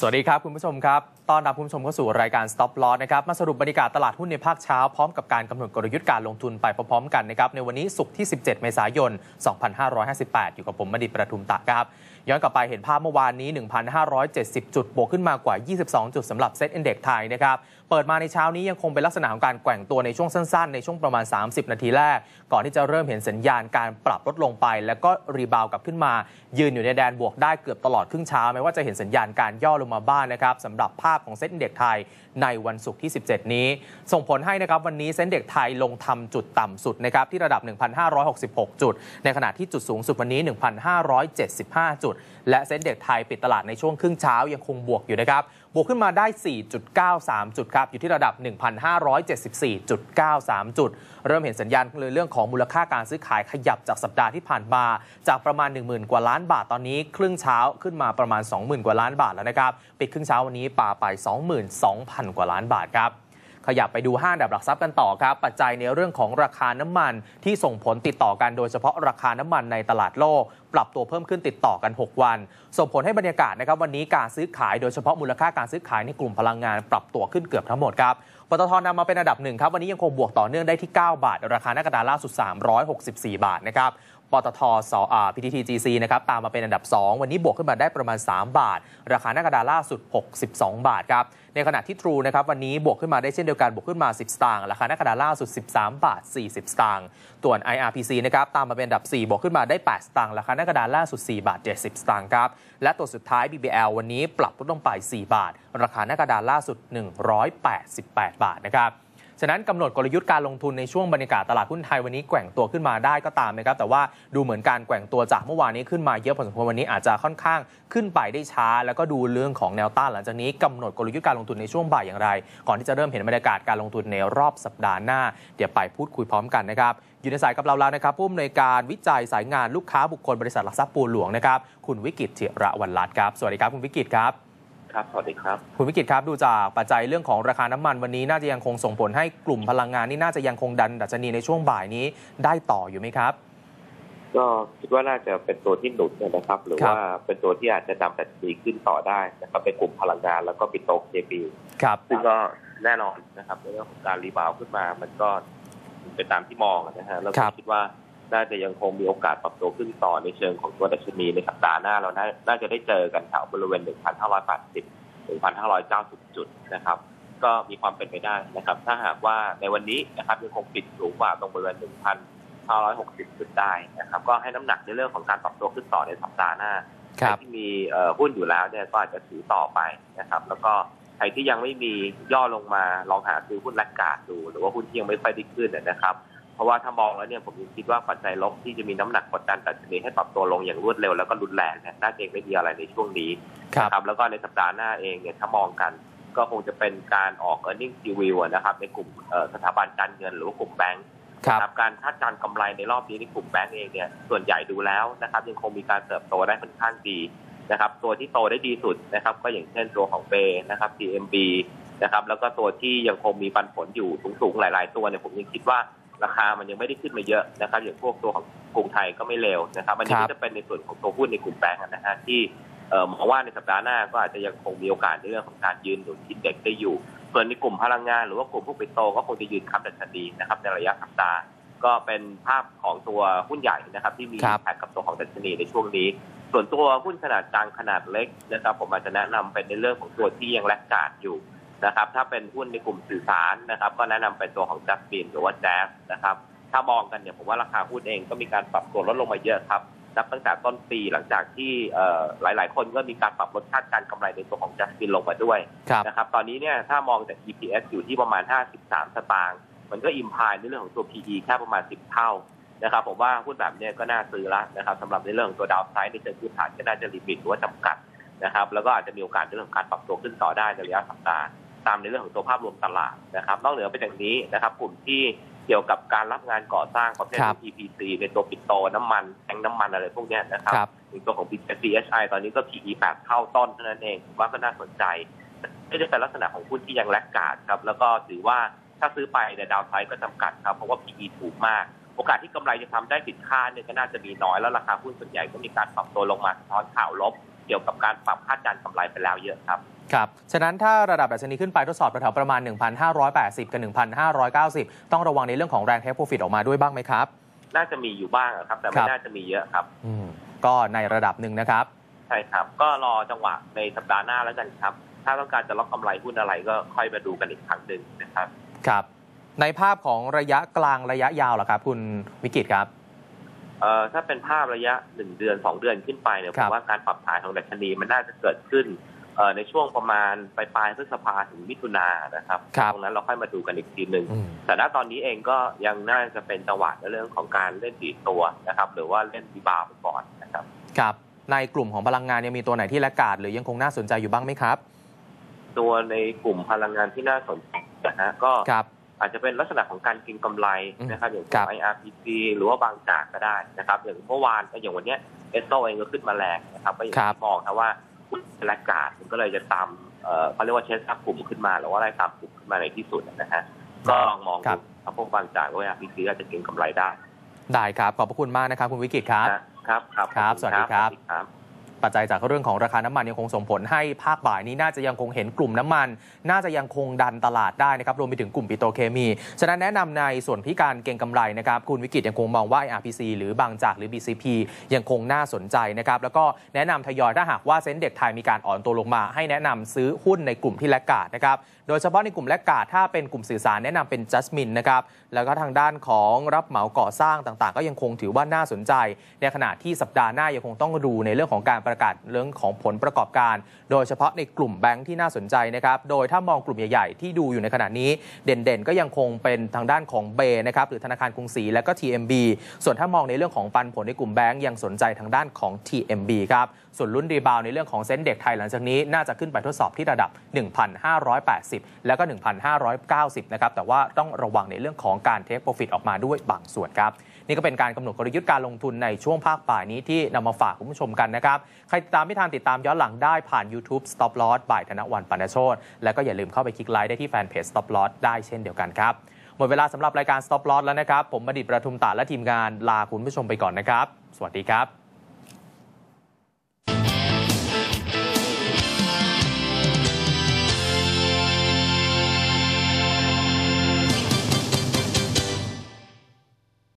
สวัสดีครับ คุณผู้ชมครับ ต้อนรับคุณผู้ชมเข้าสู่รายการ Stop Loss นะครับ มาสรุปบรรยากาศตลาดหุ้นในภาคเช้า พร้อมกับการกำหนดกลยุทธ์การลงทุนไปพร้อมๆกันนะครับ ในวันนี้ศุกร์ที่ 17 เมษายน 2558 อยู่กับผมมดิษฐ์ประทุมตะครับ ย้อนกลับไปเห็นภาพเมื่อวานนี้ 1,570 จุด บวกขึ้นมากว่า 22 จุดสำหรับเซ็ตอินเด็กซ์ไทยนะครับ เปิดมาในเช้านี้ยังคงเป็นลักษณะของการแกว่งตัวในช่วงสั้นๆ ในช่วงประมาณ 30 นาทีแรก ก่อนที่จะเริ่มเห็นสัญญาณการปรับลดลงไป แล้วก็รีบาวกลับขึ้นมา ยืนอยู่ในแดนบวกได้เกือบตลอดครึ่งเช้าแม้ว่าจะเห็นสัญญาณการย่อลงมาบ้างนะครับสำหรับภาพของเซ็นเด็กไทยในวันศุกร์ที่ 17 นี้ ส่งผลให้นะครับวันนี้เซ็นเด็กไทยลงทำจุดต่ำสุดนะครับที่ระดับ 1,566 จุด ในขณะที่จุดสูงสุดวันนี้ 1,575 จุด และเซ็นเด็กไทยปิดตลาดในช่วงครึ่งเช้ายังคงบวกอยู่นะครับ บวกขึ้นมาได้ 4.93 จุดครับ อยู่ที่ระดับ 1,574.93 จุด เริ่มเห็นสัญญาณเลยเรื่องของมูลค่าการซื้อขายขยับจากสัปดาห์ที่ผ่านมา จากประมาณ 10,000 กว่าล้านบาทตอนนี้ ครึ่งเช้าขึ้นมาประมาณ 20,000 กว่าล้านบาทแล้วนะครับ ปิดครึ่งเช้าวันนี้ป่าไป 22,000 กว่าล้านบาทครับ ขยับไปดูห้างดับหลักทรัพย์กันต่อครับ ปัจจัยในเรื่องของราคาน้ำมันที่ส่งผลติดต่อกันโดยเฉพาะราคาน้ำมันในตลาดโลก ปรับตัวเพิ่มขึ้นติดต่อกัน 6 วัน ส่งผลให้บรรยากาศนะครับวันนี้การซื้อขายโดยเฉพาะมูลค่าการซื้อขายในกลุ่มพลังงานปรับตัวขึ้นเกือบทั้งหมดครับปตทนำมาเป็นอันดับหนึ่งครับวันนี้ยังคงบวกต่อเนื่องได้ที่ 9 บาท ราคาหน้ากระดานล่าสุด 364 บาทนะครับ ปตทสอ่า PTTGC นะครับตามมาเป็นอันดับ 2 วันนี้บวกขึ้นมาได้ประมาณ 3 บาท ราคาหน้ากระดานล่าสุด 62 บาทครับในขณะที่ True นะครับวันนี้บวกขึ้นมาได้เช่นเดียวกันบวกขึ้นมา 10 สตางค์ราคาหน้ากระดานล่าสุด 13 บาท 40 สตางค์ตัวน IRPC นะครับตามมาเป็นอันดับ 4 บวกขึ้นมาได้ 8 สตางค์ราคาหน้ากระดานล่าสุด 4 บาท 70 สตางค์ครับและตัวสุดท้าย BBL วันนี้ปรับลดลงไป 4 บาท ราคาหน้ากระดานล่าสุด 188 บาทนะครับ ฉะนั้นกำหนดกลยุทธ์การลงทุนในช่วงบรรยากาศตลาดหุ้นไทยวันนี้แกว่งตัวขึ้นมาได้ก็ตามนะครับแต่ว่าดูเหมือนการแกว่งตัวจากเมื่อวานนี้ขึ้นมาเยอะพอสมควรวันนี้อาจจะค่อนข้างขึ้นไปได้ช้า แล้วก็ดูเรื่องของแนวต้านหลังจากนี้กำหนดกลยุทธ์การลงทุนในช่วงบ่ายอย่างไร ก่อนที่จะเริ่มเห็นบรรยากาศการลงทุนในรอบสัปดาห์หน้า เดี๋ยวไปพูดคุยพร้อมกันนะครับอยู่ในสายกับเราแล้วนะครับผู้อำนวยการวิจัยสายงานลูกค้าบุคคลบริษัทหลักทรัพย์ปูหลวงนะครับคุณวิกิตเจิระวันรัตครับสวัสดีครับคุณวิกิตครับ ครับ สวัสดีครับ คุณวิกิตครับ ดูจากปัจจัยเรื่องของราคาน้ำมันวันนี้น่าจะยังคงส่งผลให้กลุ่มพลังงานนี่น่าจะยังคงดันดัชนีในช่วงบ่ายนี้ได้ต่ออยู่ไหมครับ ก็คิดว่าน่าจะเป็นตัวที่หนุนนะครับ หรือครับว่าเป็นตัวที่อาจจะนำดัชนีขึ้นต่อได้นะครับเป็นกลุ่มพลังงานแล้วก็ปิโตรเคมีครับซึ่งก็แน่นอนนะครับในเรื่องของการรีบาวด์ขึ้นมา มันก็เป็นตามที่มองนะฮะแล้วคก็รับคิดว่า น่าจะยังคงมีโอกาสปรับตัวขึ้นต่อในเชิงของตัวดัชนีในสัปดาห์หน้าเราน่าน่าจะได้เจอกันแถวบริเวณ 1,580 1,590 จุดนะครับ ก็มีความเป็นไปได้นะครับ ถ้าหากว่าในวันนี้นะครับยังคงปิดสูงกว่าตรงบริเวณ 1,560 จุดได้นะครับ ก็ให้น้ำหนักในเรื่องของการปรับตัวขึ้นต่อในสัปดาห์หน้าครัใคบรที่มีเอ่อหุ้นอยู่แล้วเนี่ยก็อาจจะถือต่อไปนะครับ แล้วก็ใครที่ยังไม่มีย่อลงมาลองหาซื้อหุ้นแลกการ์ดดู หรือว่าหุ้นที่ยังไม่ค่อยได้ขึ้นนะครับ เพราะว่าถ้ามองแล้วเนี่ยผมยังคิดว่าปัจจัยลบที่จะมีน้ำหนักกดดันดัชนีให้ปรับตัวลงอย่างรวดเร็วแล้วก็รุนแรงเนี่ยน่าจะยังไม่มีอะไรในช่วงนี้ครับนะครับแล้วก็ในสัปดาห์หน้าเองเนี่ยถ้ามองกันก็คงจะเป็นการออก e a r n i n g review อะนะครับ ในกลุ่มเอ่อสถาบันการเงินหรือว่ากลุ่มแบงก์ครับนะครับการคาดการณ์กำไรในรอบนี้ในกลุ่มแบงก์เองเนี่ยส่วนใหญ่ดูแล้วนะครับ ยังคงมีการเติบโตได้ค่อนข้างดีนะครับ ตัวที่โตได้ดีสุดนะครับ ก็อย่างเช่นตัวของเบนะครับ TMB นะครับ แล้วก็ตัวที่ยังคงมีปันผลอยู่สูงๆหลาย ๆ ตัวเนี่ยผมยังคิดว่า ราคามันยังไม่ได้ขึ้นมาเยอะนะครับ อย่างพวกตัวของกรุงไทยก็ไม่เลวนะครับอันนี้ครัก็บจะเป็นในส่วนของตัวหุ้นในกลุ่มแบงก์นะฮะที่เอ่อมองว่าในสัปดาห์หน้าก็อาจจะยังคงมีโอกาสในเรื่องของการยืนหนุนอินเด็กซ์ได้อยู่ ส่วนในกลุ่มพลังงานหรือว่ากลุ่มผู้ปิดโตก็คงจะยืนค้ำดัชนีนะครับในระยะสัปดาห์ก็เป็นภาพของตัวหุ้นใหญ่นะครับ ที่มีครับแพ็กกับตัวของดัชนีในช่วงนี้ ส่วนตัวหุ้นขนาดกลางขนาดเล็กนะครับผมอาจจะแนะนำเป็นในเรื่องของตัวที่ยังแลกการ์ดอยู่ นะครับ ถ้าเป็นหุ้นในกลุ่มสื่อสารนะครับ ก็แนะนำเป็นตัวของจัสบินหรือว่าแจ๊สนะครับ ถ้ามองกันเนี่ยผมว่าราคาหุ้นเองก็มีการปรับตัวลดลงมาเยอะครับนับตั้งแต่ต้นปีหลังจากที่เอ่อหลาย ๆ คนก็มีการปรับลดคาดการณ์กำไรในตัวของจัสตินลงมาด้วยครับนะครับตอนนี้เนี่ยถ้ามองจาก EPS อยู่ที่ประมาณ 53 สตางค์มันก็อิมพายในเรื่องของตัว PE แค่ประมาณ 10 เท่านะครับผมว่าหุ้นแบบเนี้ยก็น่าซื้อละนะครับสำหรับในเรื่องของตัวดาวไซด์ในเชิงพื้นฐานก็น่าจะลิมิตหรือว่าจำกัดนะครับแล้วก็อาจจะมีโอกาสในเรื่องของการปรับตัวขึ้นต่อได้ในระยะสัปดาห์ ตามในเรื่องของตัวภาพรวมตลาดนะครับนอกเหนือไปจากนี้นะครับ กลุ่มที่เกี่ยวกับการรับงานก่อสร้างประเภทครับ EPC ในตัวปิดโตน้ำมันแทงน้ำมันอะไรพวกเนี้ยนะครับครับในตัวของ BCSI ตอนนี้ก็ PE 8เท่าต้นเท่านั้นเองผมว่าก็น่าสนใจไม่ได้เป็นลักษณะของหุ้นที่ยังแลกการ์ดครับ แล้วก็ถือว่าถ้าซื้อไปเนี่ยดาวไซด์ก็จำกัดครับ เพราะว่า PE ถูกมาก โอกาสที่กำไรจะทำได้ผิดคาดเนี่ยก็น่าจะมีน้อยแล้วราคาหุ้นส่วนใหญ่ก็มีการปรับตัวลงมาสะท้อนข่าวลบ เกี่ยวกับการปรับคาดการณ์กำไรไปแล้วเยอะครับ ครับ ฉะนั้นถ้าระดับดัชนีขึ้นไปทดสอบแถวๆประมาณ 1,580 กับ 1,590 ต้องระวังในเรื่องของแรงเทคโปรฟิตออกมาด้วยบ้างไหมครับ น่าจะมีอยู่บ้างอะครับ แต่คไม่รับน่าจะมีเยอะครับ อืมก็ในระดับหนึ่งนะครับ ใช่ครับ ก็รอจังหวะในสัปดาห์หน้าแล้วกันครับ ถ้าต้องการจะล็อกกำไรหุ้นอะไรก็ค่อยมาดูกันอีกครั้งหนึ่งนะครับ ครับ ในภาพของระยะกลางระยะยาวล่ะครับ คุณวิกิตครับ เอ่อถ้าเป็นภาพระยะหนึ่งเดือนสองเดือนขึ้นไปเนี่ยคผรับ มว่าการปรับฐานของดัชนีมันน่าจะเกิดขึ้นเอ่อในช่วงประมาณปลายปลายๆพฤษภาถึงมิถุนายนนะครับ ครับ ตรงนั้นเราค่อยมาดูกันอีกทีหนึ่ง อืม แต่ณตอนนี้เองก็ยังน่าจะเป็นจังหวะในเรื่องของการเล่นดีดตัวนะครับ หรือว่าเล่นดีบาวไปก่อนนะครับ ครับ ในกลุ่มของพลังงานยังมีตัวไหนที่ละกาดหรือยังคงน่าสนใจอยู่บ้างไหมครับ ตัวในกลุ่มพลังงานที่น่าสนใจนะฮะก็ครับ อาจจะเป็นลักษณะของการเกินกำไรนะครับอย่างครับ IRPC หรือว่าบางจากก็ได้นะครับอย่างเมื่อวานก็อย่างวันเนี้เอสโซเองก็ขึ้นมาแรงนะครับก็อย่างครับที่มองครับว่าหุ้นแลกกาดมันก็เลยจะตามเอ่อเขาเรียกว่าเชสอัพกลุ่มขึ้นมาหรือว่าอะไรตามกลุ่มขึ้นมาในที่สุดนะฮะก็ลองมองครัดูบครับพวกบางจากหรือว่า IRPC อาจจะเก็งกำไรได้ ได้ครับขอบพระคุณมากนะครับคุณวิกิตครับนะครับครับครับขอณสวัสดีครับ สวัสดีครับ ปัจจัยจากเรื่องของราคาน้ำมันยังคงส่งผลให้ภาคบ่ายนี้น่าจะยังคงเห็นกลุ่มน้ำมัน น่าจะยังคงดันตลาดได้นะครับรวมไปถึงกลุ่มปิโตรเคมี ฉะนั้นแนะนำในส่วนที่การเก็งกำไรนะครับคุณวิกิตยังคงมองว่า RPC หรือบางจากหรือ BCP ยังคงน่าสนใจนะครับแล้วก็แนะนำทยอยถ้าหากว่าเซ็นเด็กไทยมีการอ่อนตัวลงมา ให้แนะนำซื้อหุ้นในกลุ่มที่แลกกาดนะครับโดยเฉพาะในกลุ่มแลกกาดถ้าเป็นกลุ่มสื่อสารแนะนำเป็น Jasmine นะครับแล้วก็ทางด้านของรับเหมาก่อสร้างต่างๆ ก็ยังคงถือว่าน่าสนใจ ในขณะที่สัปดาห์หน้ายังคงต้องดูในเรื่องของการประกาศเรื่องของผลประกอบการ โดยเฉพาะในกลุ่มแบงค์ที่น่าสนใจนะครับโดยถ้ามองกลุ่มใหญ่ๆ ที่ดูอยู่ในขณะนี้เด่นๆ ก็ยังคงเป็นทางด้านของเบนะครับหรือธนาคารกรุงศรีและก็ TMB ส่วนถ้ามองในเรื่องของปันผลในกลุ่มแบงค์ยังสนใจทางด้านของ TMB ครับส่วนลุ้นรีบาวในเรื่องของเซ็นเด็กไทยหลังจากนี้น่าจะขึ้นไปทดสอบที่ระดับ 1,580 แล้วก็ 1,590 นะครับแต่ว่าต้องระวังในเรื่องของการเทคโปรฟิตออกมาด้วยบางส่วนครับ นี่ก็เป็นการกำหนดกลยุทธ์การลงทุนในช่วงภาคบ่ายนี้ที่นำมาฝากคุณผู้ชมกันนะครับ ใครติดตามไม่ทันติดตามย้อนหลังได้ผ่าน YouTube Stop Loss บ่ายธนวันปันโชตและก็อย่าลืมเข้าไปคลิกไลค์ได้ที่แฟนเพจ Stop Loss ได้เช่นเดียวกันครับหมดเวลาสำหรับรายการ Stop Loss แล้วนะครับ ผมบดิตประทุมตาและทีมงานลาคุณผู้ชมไปก่อนนะครับ สวัสดีครับ